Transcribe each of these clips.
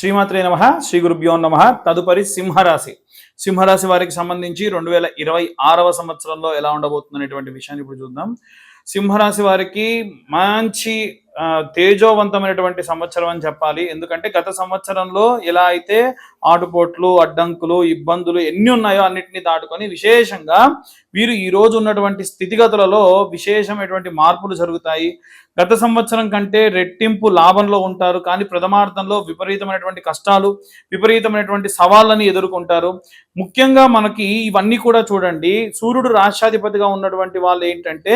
శ్రీమాత్రే నమ శ్రీ గురుభ్యో నమ. తదుపరి సింహరాశి. సింహరాశి వారికి సంబంధించి రెండు వేల ఇరవై ఆరవ సంవత్సరంలో ఎలా ఉండబోతుంది అనేటువంటి విషయాన్ని ఇప్పుడు చూద్దాం. సింహరాశి వారికి మంచి తేజోవంతమైనటువంటి సంవత్సరం అని చెప్పాలి. ఎందుకంటే గత సంవత్సరంలో ఎలా అయితే ఆటుపోట్లు అడ్డంకులు ఇబ్బందులు ఎన్ని ఉన్నాయో అన్నిటిని దాటుకొని విశేషంగా వీరు ఈ రోజు ఉన్నటువంటి స్థితిగతులలో విశేషమైనటువంటి మార్పులు జరుగుతాయి. గత సంవత్సరం కంటే రెట్టింపు లాభంలో ఉంటారు. కానీ ప్రథమార్థంలో విపరీతమైనటువంటి కష్టాలు విపరీతమైనటువంటి సవాళ్ళని ఎదుర్కొంటారు. ముఖ్యంగా మనకి ఇవన్నీ కూడా చూడండి. సూర్యుడు రాష్ట్రాధిపతిగా ఉన్నటువంటి వాళ్ళు ఏంటంటే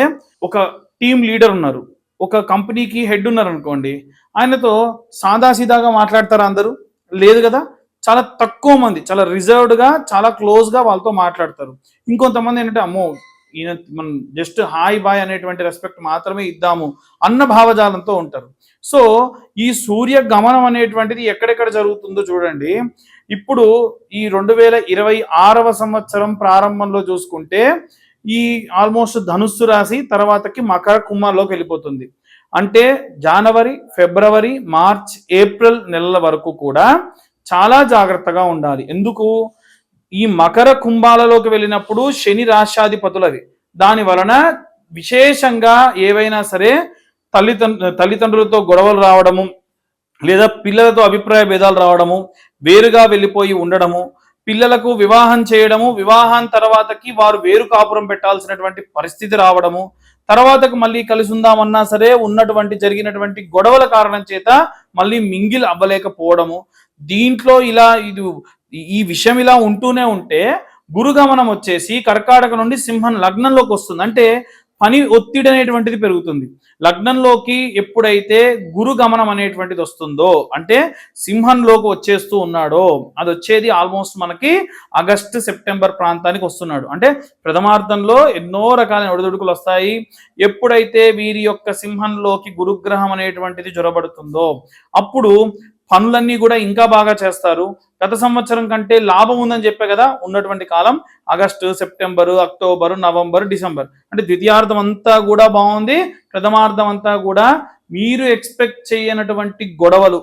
ఒక టీం లీడర్ ఉన్నారు. ఒక కంపెనీకి హెడ్ ఉన్నారు అనుకోండి ఆయనతో సాదాసీదాగా మాట్లాడతారు అందరూ? లేదు కదా? చాలా తక్కువ మంది చాలా రిజర్వ్డ్గా చాలా క్లోజ్గా వాళ్ళతో మాట్లాడతారు. ఇంకొంతమంది ఏంటంటే అమ్మో ఈయన మనం జస్ట్ హాయ్ బాయ్ అనేటువంటి రెస్పెక్ట్ మాత్రమే ఇద్దాము అన్న భావజాలంతో ఉంటారు. సో ఈ సూర్య గమనం అనేటువంటిది ఎక్కడెక్కడ జరుగుతుందో చూడండి. ఇప్పుడు ఈ రెండు వేల ఇరవై ఆరవ సంవత్సరం ప్రారంభంలో చూసుకుంటే ఈ ఆల్మోస్ట్ ధనుస్సు రాశి తర్వాతకి మకర కుంభంలోకి వెళ్ళిపోతుంది. అంటే జనవరి ఫిబ్రవరి మార్చ్ ఏప్రిల్ నెలల వరకు కూడా చాలా జాగ్రత్తగా ఉండాలి. ఎందుకు? ఈ మకర కుంభాలలోకి వెళ్ళినప్పుడు శని రాష్ట్రాధిపతులవి దాని వలన విశేషంగా ఏవైనా సరే తల్లిదండ్రు తల్లిదండ్రులతో గొడవలు రావడము లేదా పిల్లలతో అభిప్రాయ భేదాలు రావడము వేరుగా వెళ్ళిపోయి ఉండడము పిల్లలకు వివాహం చేయడము వివాహం తర్వాతకి వారు వేరు కాపురం పెట్టాల్సినటువంటి పరిస్థితి రావడము తర్వాతకు మళ్ళీ కలిసి ఉందామన్నా సరే ఉన్నటువంటి జరిగినటువంటి గొడవల కారణం చేత మళ్ళీ మింగిల్ అవ్వలేకపోవడము. దీంట్లో ఇలా ఇది ఈ విషయం ఇలా ఉంటూనే ఉంటే గురుగమనం వచ్చేసి కర్కాటక నుండి సింహం లగ్నంలోకి వస్తుంది. అంటే పని ఒత్తిడి అనేటువంటిది పెరుగుతుంది. లగ్నంలోకి ఎప్పుడైతే గురు గమనం అనేటువంటిది వస్తుందో అంటే సింహంలోకి వచ్చేస్తూ ఉన్నాడో అది వచ్చేది ఆల్మోస్ట్ మనకి ఆగస్టు సెప్టెంబర్ ప్రాంతానికి వస్తున్నాడు. అంటే ప్రథమార్థంలో ఎన్నో రకాలైన ఒడిదుడుకులు వస్తాయి. ఎప్పుడైతే వీరి యొక్క సింహంలోకి గురుగ్రహం అనేటువంటిది జొరబడుతుందో అప్పుడు పనులన్నీ కూడా ఇంకా బాగా చేస్తారు. గత సంవత్సరం కంటే లాభం ఉందని చెప్పే కదా ఉన్నటువంటి కాలం. August September October November December. అంటే ద్వితీయార్థం అంతా కూడా బాగుంది. ప్రథమార్థం అంతా కూడా మీరు ఎక్స్పెక్ట్ చేయనటువంటి గొడవలు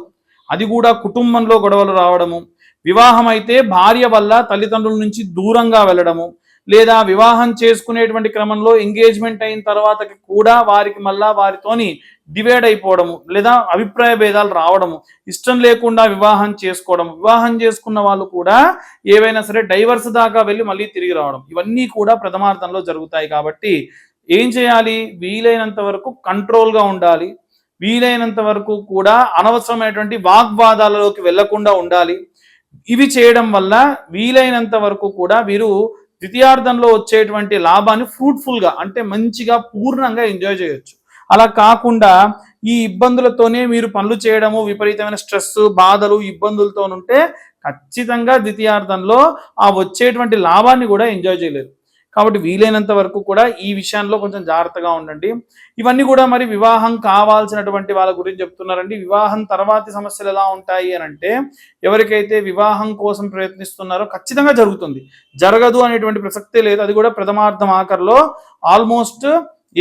అది కూడా కుటుంబంలో గొడవలు రావడము వివాహం అయితే భార్య వల్ల తల్లిదండ్రుల నుంచి దూరంగా వెళ్ళడము లేదా వివాహం చేసుకునేటువంటి క్రమంలో ఎంగేజ్మెంట్ అయిన తర్వాత కూడా వారికి మళ్ళా వారితోని డివైడ్ అయిపోవడము లేదా అభిప్రాయ భేదాలు రావడము ఇష్టం లేకుండా వివాహం చేసుకోవడం వివాహం చేసుకున్న వాళ్ళు కూడా ఏవైనా సరే డైవర్స్ దాకా వెళ్ళి మళ్ళీ తిరిగి రావడం ఇవన్నీ కూడా ప్రథమార్థంలో జరుగుతాయి కాబట్టి ఏం చేయాలి? వీలైనంత వరకు కంట్రోల్గా ఉండాలి. వీలైనంత వరకు కూడా అనవసరమైనటువంటి వాగ్వాదాలలోకి వెళ్ళకుండా ఉండాలి. ఇవి చేయడం వల్ల వీలైనంత వరకు కూడా వీరు ద్వితీయార్థంలో వచ్చేటువంటి లాభాన్ని ఫ్రూట్ఫుల్గా అంటే మంచిగా పూర్ణంగా ఎంజాయ్ చేయొచ్చు. అలా కాకుండా ఈ ఇబ్బందులతోనే మీరు పనులు చేయడము విపరీతమైన స్ట్రెస్ బాధలు ఇబ్బందులతోనుంటే ఖచ్చితంగా ద్వితీయార్థంలో ఆ వచ్చేటువంటి లాభాన్ని కూడా ఎంజాయ్ చేయలేరు. కాబట్టి వీలైనంత వరకు కూడా ఈ విషయంలో కొంచెం జాగ్రత్తగా ఉండండి. ఇవన్నీ కూడా మరి వివాహం కావాల్సినటువంటి వాళ్ళ గురించి చెప్తున్నారండి. వివాహం తర్వాతి సమస్యలు ఎలా ఉంటాయి అని అంటే ఎవరికైతే వివాహం కోసం ప్రయత్నిస్తున్నారో ఖచ్చితంగా జరుగుతుంది. జరగదు అనేటువంటి ప్రసక్తే లేదు. అది కూడా ప్రథమార్థం ఆఖరిలో. ఆల్మోస్ట్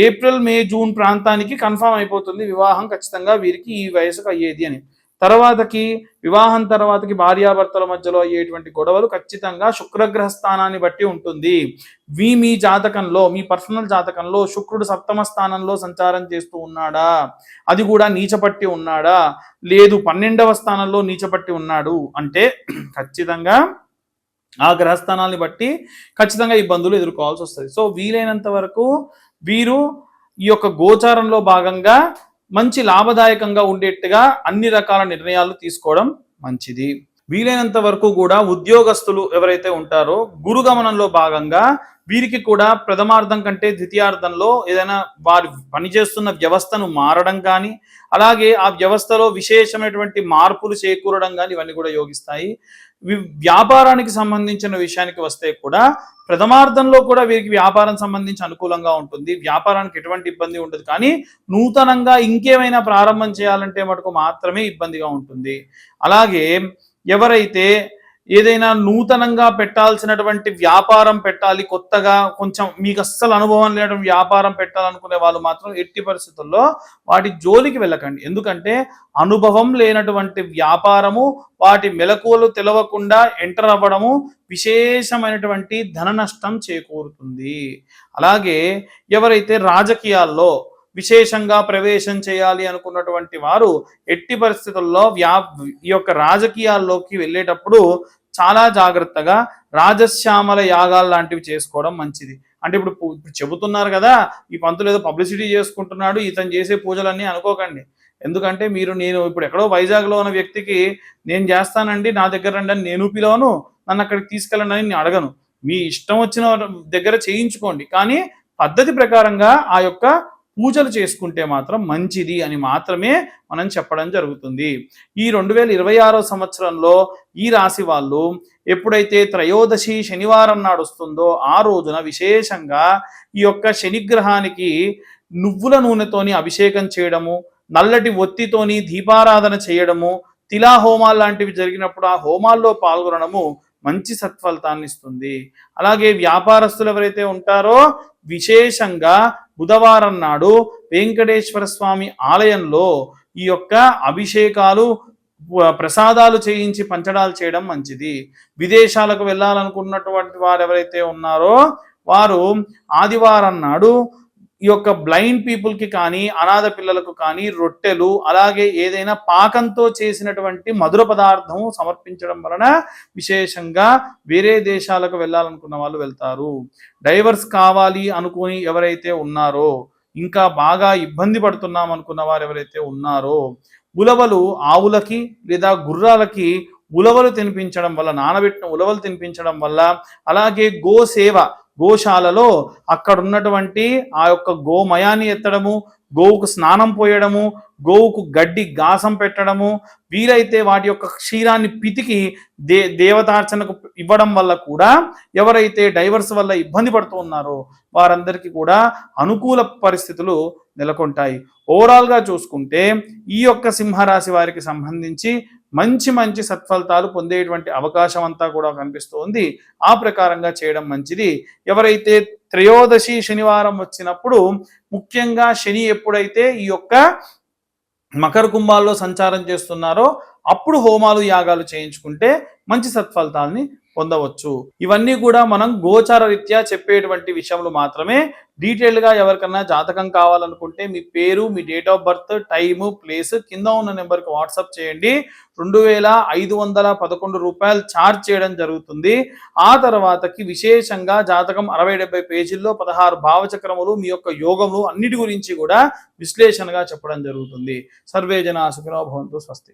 ఏప్రిల్ మే జూన్ ప్రాంతానికి కన్ఫామ్ అయిపోతుంది వివాహం ఖచ్చితంగా వీరికి ఈ వయసుకు అయ్యేది అని. తర్వాతకి వివాహం తర్వాతకి భార్యాభర్తల మధ్యలో అయ్యేటువంటి గొడవలు ఖచ్చితంగా శుక్రగ్రహ స్థానాన్ని బట్టి ఉంటుంది. మీ మీ జాతకంలో మీ పర్సనల్ జాతకంలో శుక్రుడు సప్తమ స్థానంలో సంచారం చేస్తూ ఉన్నాడా? అది కూడా నీచపట్టి ఉన్నాడా? లేదు పన్నెండవ స్థానంలో నీచపట్టి ఉన్నాడు. అంటే ఖచ్చితంగా ఆ గ్రహస్థానాన్ని బట్టి ఖచ్చితంగా ఇబ్బందులు ఎదుర్కోవాల్సి వస్తుంది. సో వీలైనంత వరకు వీరు ఈ యొక్క గోచారంలో భాగంగా మంచి లాభదాయకంగా ఉండేట్టుగా అన్ని రకాల నిర్ణయాలు తీసుకోవడం మంచిది. వీలైనంత వరకు కూడా ఉద్యోగస్తులు ఎవరైతే ఉంటారో గురుగమనంలో భాగంగా వీరికి కూడా ప్రథమార్థం కంటే ద్వితీయార్థంలో ఏదైనా వారు పనిచేస్తున్న వ్యవస్థను మారడం కానీ అలాగే ఆ వ్యవస్థలో విశేషమైనటువంటి మార్పులు చేకూరడం కానీ ఇవన్నీ కూడా యోగిస్తాయి. వ్యాపారానికి సంబంధించిన విషయానికి వస్తే కూడా ప్రథమార్థంలో కూడా వీరికి వ్యాపారం సంబంధించి అనుకూలంగా ఉంటుంది. వ్యాపారానికి ఎటువంటి ఇబ్బంది ఉండదు. కానీ నూతనంగా ఇంకేమైనా ప్రారంభం చేయాలంటే మటుకు మాత్రమే ఇబ్బందిగా ఉంటుంది. అలాగే ఎవరైతే ఏదైనా నూతనంగా పెట్టాల్సినటువంటి వ్యాపారం పెట్టాలి కొత్తగా కొంచెం మీకు అస్సలు అనుభవం లేనటువంటి వ్యాపారం పెట్టాలనుకునే వాళ్ళు మాత్రం ఎట్టి పరిస్థితుల్లో వాటి జోలికి వెళ్ళకండి. ఎందుకంటే అనుభవం లేనటువంటి వ్యాపారము వాటి మెలకువలు తెలవకుండా ఎంటర్ అవ్వడము విశేషమైనటువంటి ధన నష్టం చేకూరుతుంది. అలాగే ఎవరైతే రాజకీయాల్లో విశేషంగా ప్రవేశం చేయాలి అనుకున్నటువంటి వారు ఎట్టి పరిస్థితుల్లో వ్యా ఈ యొక్క రాజకీయాల్లోకి వెళ్ళేటప్పుడు చాలా జాగ్రత్తగా రాజశ్యామల యాగాలు లాంటివి చేసుకోవడం మంచిది. అంటే ఇప్పుడు ఇప్పుడు చెబుతున్నారు కదా ఈ పంతులు ఏదో పబ్లిసిటీ చేసుకుంటున్నాడు ఇతను చేసే పూజలన్నీ అనుకోకండి. ఎందుకంటే మీరు నేను ఇప్పుడు ఎక్కడో వైజాగ్లో ఉన్న వ్యక్తికి నేను చేస్తానండి నా దగ్గర రండి అని నేను పిలవను నన్ను అక్కడికి తీసుకెళ్ళండి అని నేను అడగను. మీ ఇష్టం వచ్చిన దగ్గర చేయించుకోండి. కానీ పద్ధతి ప్రకారంగా ఆ యొక్క పూజలు చేసుకుంటే మాత్రం మంచిది అని మాత్రమే మనం చెప్పడం జరుగుతుంది. ఈ రెండు వేల ఇరవై ఆరో సంవత్సరంలో ఈ రాశి వాళ్ళు ఎప్పుడైతే త్రయోదశి శనివారం నాడు వస్తుందో ఆ రోజున విశేషంగా ఈ యొక్క శనిగ్రహానికి నువ్వుల నూనెతోని అభిషేకం చేయడము నల్లటి ఒత్తితోని దీపారాధన చేయడము తిలా హోమాలు లాంటివి జరిగినప్పుడు ఆ హోమాల్లో పాల్గొనడము మంచి సత్ఫలితాన్ని ఇస్తుంది. అలాగే వ్యాపారస్తులు ఎవరైతే ఉంటారో విశేషంగా బుధవారం నాడు వెంకటేశ్వర స్వామి ఆలయంలో ఈ యొక్క అభిషేకాలు ప్రసాదాలు చేయించి పంచడాలు చేయడం మంచిది. విదేశాలకు వెళ్ళాలనుకున్నటువంటి వారు ఎవరైతే ఉన్నారో వారు ఆదివారం నాడు ఈ యొక్క బ్లైండ్ పీపుల్కి కానీ అనాథ పిల్లలకు కానీ రొట్టెలు అలాగే ఏదైనా పాకంతో చేసినటువంటి మధుర పదార్థం సమర్పించడం వలన విశేషంగా వేరే దేశాలకు వెళ్ళాలనుకున్న వాళ్ళు వెళ్తారు. డైవర్స్ కావాలి అనుకుని ఎవరైతే ఉన్నారో ఇంకా బాగా ఇబ్బంది పడుతున్నాం అనుకున్న వారు ఎవరైతే ఉన్నారో ఉలవలు ఆవులకి లేదా గుర్రాలకి ఉలవలు తినిపించడం వల్ల నానబెట్టిన ఉలవలు తినిపించడం వల్ల అలాగే గోసేవ గోశాలలో అక్కడ ఉన్నటువంటి ఆ యొక్క గోమయాన్ని ఎత్తడము గోవుకు స్నానం పోయడము గోవుకు గడ్డి గాసం పెట్టడము వీలైతే వాటి యొక్క క్షీరాన్ని పితికి దే దేవతార్చనకు ఇవ్వడం వల్ల కూడా ఎవరైతే డైవర్స్ వల్ల ఇబ్బంది పడుతూ ఉన్నారో వారందరికీ కూడా అనుకూల పరిస్థితులు నెలకొంటాయి. ఓవరాల్గా చూసుకుంటే ఈ యొక్క సింహరాశి వారికి సంబంధించి మంచి మంచి సత్ఫలితాలు పొందేటువంటి అవకాశం అంతా కూడా కనిపిస్తోంది. ఆ ప్రకారంగా చేయడం మంచిది. ఎవరైతే త్రయోదశి శనివారం వచ్చినప్పుడు ముఖ్యంగా శని ఎప్పుడైతే ఈ యొక్క మకర కుంభాల్లో సంచారం చేస్తున్నారో అప్పుడు హోమాలు యాగాలు చేయించుకుంటే మంచి సత్ఫలితాలని పొందవచ్చు. ఇవన్నీ కూడా మనం గోచార రీత్యా చెప్పేటువంటి విషయంలో మాత్రమే. డీటెయిల్గా ఎవరికన్నా జాతకం కావాలనుకుంటే మీ పేరు మీ date of birth time place కింద ఉన్న నెంబర్కి వాట్సాప్ చేయండి. రెండు వేల ఐదు వందల పదకొండు రూపాయలు ఛార్జ్ చేయడం జరుగుతుంది. ఆ తర్వాతకి విశేషంగా జాతకం అరవై డెబ్బై పేజీల్లో పదహారు భావచక్రములు మీ యొక్క యోగములు అన్నిటి గురించి కూడా విశ్లేషణగా చెప్పడం జరుగుతుంది. సర్వే జన సుఖినో భవంతు స్వస్తి.